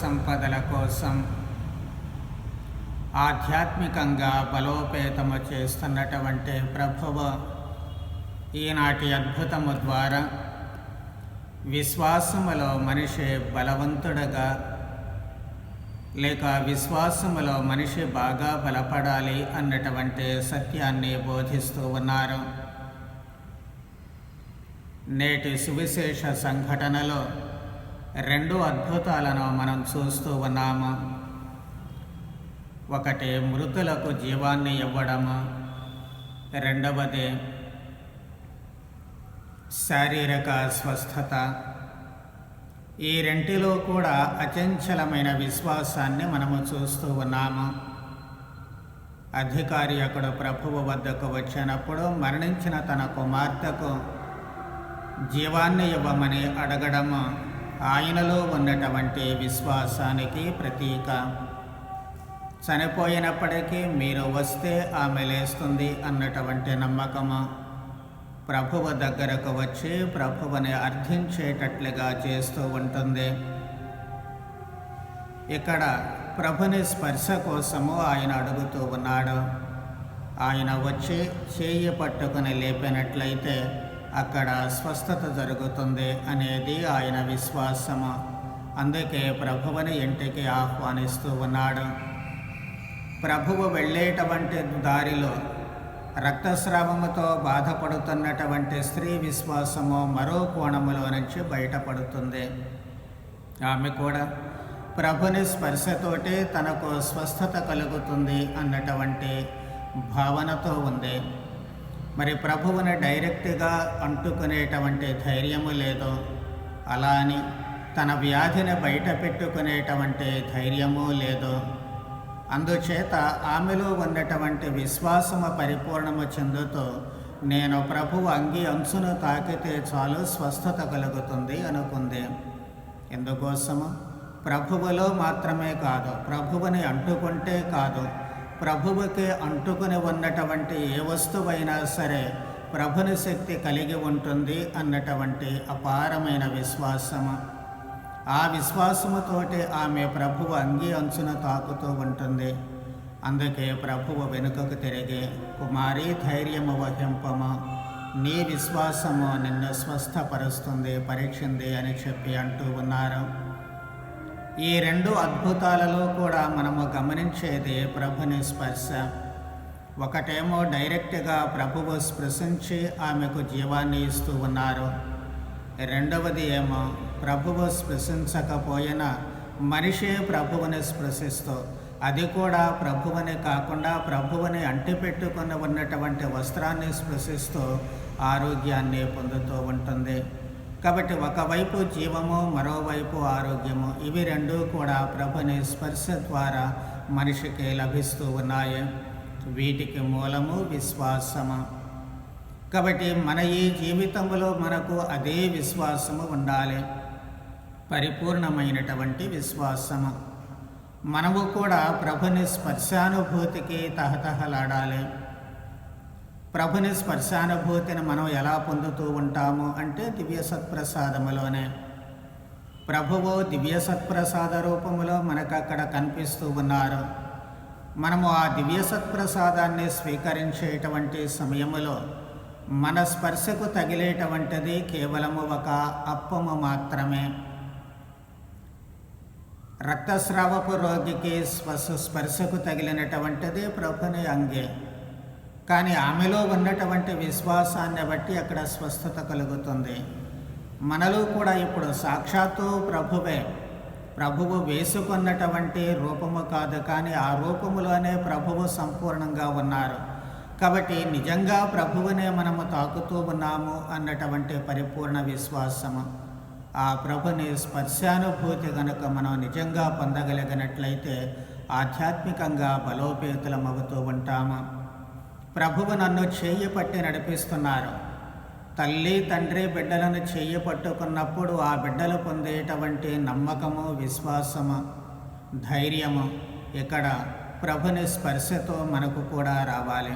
సంపదల కోసం ఆధ్యాత్మికంగా బలోపేతము చేస్తున్నటువంటి ప్రభువ ఈనాటి అద్భుతము ద్వారా విశ్వాసములో మనిషి బలవంతుడగా లేక విశ్వాసములో మనిషి బాగా బలపడాలి అన్నటువంటి సత్యాన్ని బోధిస్తూ ఉన్నారు. నేటి సువిశేష సంఘటనలో రెండు అద్భుతాలను మనం చూస్తూ ఉన్నాము. ఒకటి మృతులకు జీవాన్ని ఇవ్వడము. రెండవది శారీరక స్వస్థత. ఈ రెంటిలో కూడా అచంచలమైన విశ్వాసాన్ని మనము చూస్తూ ఉన్నాము. అధికారి అక్కడ ప్రభువు వద్దకు వచ్చినప్పుడు మరణించిన తన కుమార్తెకు జీవాన్ని ఇవ్వమని అడగడము. ఆయనలో ఉన్నటువంటి విశ్వాసానికి ప్రతీక. చనిపోయినప్పటికీ మీరు వస్తే ఆమె లేస్తుంది అన్నటువంటి నమ్మకము. ప్రభువు దగ్గరకు వచ్చి ప్రభువుని అర్థించేటట్లుగా చేస్తూ ఉంటుంది. ఇక్కడ ప్రభుని స్పర్శ కోసము ఆయన అడుగుతూ ఉన్నాడు. ఆయన వచ్చి చేయి పట్టుకుని లేపినట్లయితే అక్కడ స్వస్థత జరుగుతుంది అనేది ఆయన విశ్వాసము. అందుకే ప్రభువుని ఇంటికి ఆహ్వానిస్తూ ఉన్నాడు. ప్రభువు వెళ్ళేటువంటి దారిలో రక్తస్రావముతో బాధపడుతున్నటువంటి స్త్రీ విశ్వాసము మరో కోణములో నుంచి బయటపడుతుంది. ఆమె కూడా ప్రభుని స్పర్శతోటే తనకు స్వస్థత కలుగుతుంది అన్నటువంటి భావనతో ఉంది. మరి ప్రభువుని డైరెక్ట్గా అంటుకునేటువంటి ధైర్యము లేదో అలా అని తన వ్యాధిని బయట పెట్టుకునేటువంటి ధైర్యము లేదో అందుచేత ఆమెలో ఉన్నటువంటి విశ్వాసము పరిపూర్ణము చెందుతూ నేను ప్రభువు అంగి అంచును తాకితే చాలు స్వస్థత కలుగుతుంది అనుకుంది. ఎందుకోసము? ప్రభువులో మాత్రమే కాదు ప్రభువుని అంటుకుంటే కాదు ప్రభువుకి అంటుకుని ఉన్నటువంటి ఏ వస్తువైనా సరే ప్రభుని శక్తి కలిగి ఉంటుంది అన్నటువంటి అపారమైన విశ్వాసము. ఆ విశ్వాసముతోటి ఆమె ప్రభువు అంగి అంచున తాకుతూ ఉంటుంది. అందుకే ప్రభువు వెనుకకు తిరిగి కుమారి ధైర్యము వహింపము. నీ విశ్వాసము నిన్ను స్వస్థపరుస్తుంది పరీక్షింది అని చెప్పి అంటూ ఉన్నారు. ఈ రెండు అద్భుతాలలో కూడా మనము గమనించేది ప్రభుని స్పర్శ. ఒకటేమో డైరెక్ట్గా ప్రభువు స్పృశించి ఆమెకు జీవాన్ని ఇస్తూ ఉన్నారు. రెండవది ఏమో ప్రభువు స్పృశించకపోయినా మనిషే ప్రభువుని స్పృశిస్తూ అది కూడా ప్రభువుని కాకుండా ప్రభువుని అంటిపెట్టుకుని ఉన్నటువంటి వస్త్రాన్ని స్పృశిస్తూ ఆరోగ్యాన్ని పొందుతూ ఉంటుంది. కాబట్టి ఒకవైపు జీవము మరోవైపు ఆరోగ్యము. ఇవి రెండూ కూడా ప్రభుని స్పర్శ ద్వారా మనిషికి లభిస్తూ ఉన్నాయి. వీటికి మూలము విశ్వాసము. కాబట్టి మన ఈ జీవితంలో మనకు అదే విశ్వాసము ఉండాలి. పరిపూర్ణమైనటువంటి విశ్వాసము. మనము కూడా ప్రభుని స్పర్శానుభూతికి తహతహలాడాలి. ప్రభుని స్పర్శానుభూతిని మనం ఎలా పొందుతూ ఉంటాము అంటే దివ్య సత్ప్రసాదములోనే. ప్రభువు దివ్య సత్ప్రసాద రూపములో మనకు అక్కడ కనిపిస్తూ ఉన్నారు. మనము ఆ దివ్య సత్ప్రసాదాన్ని స్వీకరించేటువంటి సమయములో మన స్పర్శకు తగిలేటువంటిది కేవలము ఒక అప్పము మాత్రమే. రక్తస్రావపు రోగికి స్పర్శ స్పర్శకు తగిలినటువంటిది ప్రభుని అంగే. కానీ ఆమెలో ఉన్నటువంటి విశ్వాసాన్ని బట్టి అక్కడ స్వస్థత కలుగుతుంది. మనలో కూడా ఇప్పుడు సాక్షాత్తు ప్రభువే. ప్రభువు వేసుకున్నటువంటి రూపము కాదు కానీ ఆ రూపములోనే ప్రభువు సంపూర్ణంగా ఉన్నారు. కాబట్టి నిజంగా ప్రభువునే మనము తాకుతూ ఉన్నాము అన్నటువంటి పరిపూర్ణ విశ్వాసము. ఆ ప్రభుని స్పర్శానుభూతి కనుక మనం నిజంగా పొందగలిగినట్లయితే ఆధ్యాత్మికంగా బలోపేతులమవుతూ ఉంటాము. ప్రభువు నన్ను చేయి పట్టి నడిపిస్తున్నారు. తల్లి తండ్రి బిడ్డలను చెయ్యి పట్టుకున్నప్పుడు ఆ బిడ్డలు పొందేటువంటి నమ్మకము విశ్వాసము ధైర్యము ఇక్కడ ప్రభుని స్పర్శతో మనకు కూడా రావాలి.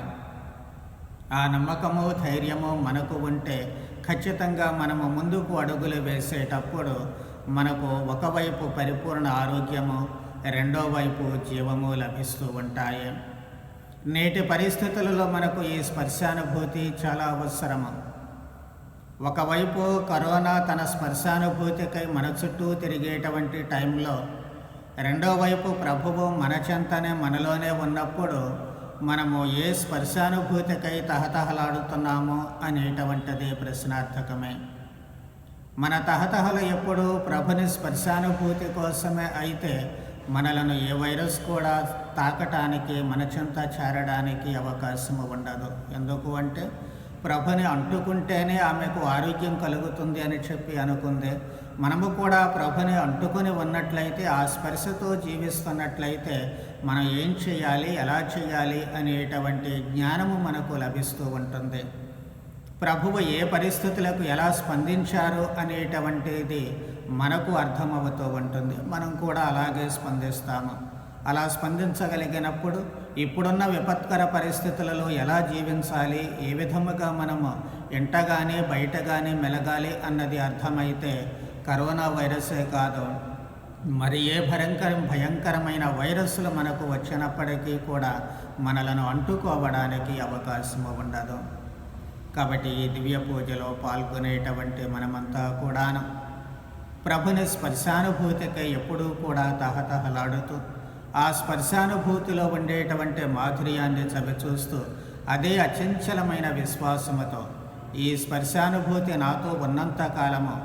ఆ నమ్మకము ధైర్యము మనకు ఉంటే ఖచ్చితంగా మనము ముందుకు అడుగులు వేసేటప్పుడు మనకు ఒకవైపు పరిపూర్ణ ఆరోగ్యము రెండో వైపు జీవము లభిస్తూ ఉంటాయి. నేటి పరిస్థితులలో మనకు ఈ స్పర్శానుభూతి చాలా అవసరము. ఒకవైపు కరోనా తన స్పర్శానుభూతికై మన చుట్టూ తిరిగేటువంటి టైంలో రెండో వైపు ప్రభువు మన చెంతనే మనలోనే ఉన్నప్పుడు మనము ఏ స్పర్శానుభూతికై తహతహలాడుతున్నామో అనేటువంటిది ప్రశ్నార్థకమే. మన తహతహలు ఎప్పుడు ప్రభుని స్పర్శానుభూతి కోసమే అయితే మనలను ఏ వైరస్ కూడా తాకటానికి మన చెంత చేరడానికి అవకాశం ఉండదు. ఎందుకు అంటే ప్రభుని అంటుకుంటేనే ఆమెకు ఆరోగ్యం కలుగుతుంది అని చెప్పి అనుకుంది. మనము కూడా ప్రభుని అంటుకొని ఉన్నట్లయితే ఆ స్పర్శతో జీవిస్తున్నట్లయితే మనం ఏం చేయాలి ఎలా చేయాలి అనేటువంటి జ్ఞానము మనకు లభిస్తూ ఉంటుంది. ప్రభువు ఏ పరిస్థితులకు ఎలా స్పందించారు అనేటువంటిది మనకు అర్థమవుతూ ఉంటుంది. మనం కూడా అలాగే స్పందిస్తాము. అలా స్పందించగలిగినప్పుడు ఇప్పుడున్న విపత్కర పరిస్థితులలో ఎలా జీవించాలి? ఏ విధముగా మనము ఇంట కానీ బయట కానీ మెలగాలి అన్నది అర్థమైతే కరోనా వైరసే కాదు. మరి ఏ భయంకర భయంకరమైన వైరస్లు మనకు వచ్చినప్పటికీ కూడా మనలను అంటుకోవడానికి అవకాశం ఉండదు. కాబట్టి ఈ దివ్య పూజలో పాల్గొనేటువంటి మనమంతా కూడాను ప్రభుని స్పర్శానుభూతికై ఎప్పుడూ కూడా తహతహలాడుతూ ఆ స్పర్శానుభూతిలో ఉండేటువంటి మాధుర్యాన్ని చవిచూస్తూ అదే అచంచలమైన విశ్వాసముతో ఈ స్పర్శానుభూతి నాతో ఉన్నంత కాలము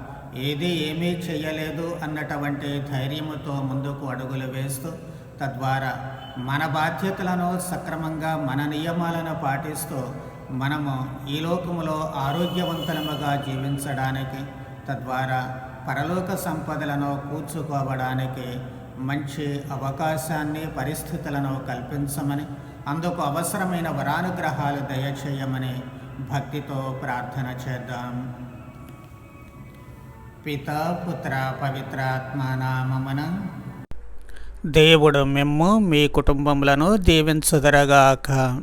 ఏది ఏమీ చేయలేదు అన్నటువంటి ధైర్యముతో ముందుకు అడుగులు వేస్తూ తద్వారా మన బాధ్యతలను సక్రమంగా మన నియమాలను పాటిస్తూ మనము ఈ లోకములో ఆరోగ్యవంతులముగా జీవించడానికి తద్వారా పరలోక సంపదలను కూర్చుకోవడానికి మంచి అవకాశాన్ని పరిస్థితులను కల్పించమని అందుకు అవసరమైన వరానుగ్రహాలు దయచేయమని భక్తితో ప్రార్థన చేద్దాం. పితా పుత్ర పవిత్రాత్మ దేవుడు మిమ్ము మీ కుటుంబములను దీవించుదరగాక.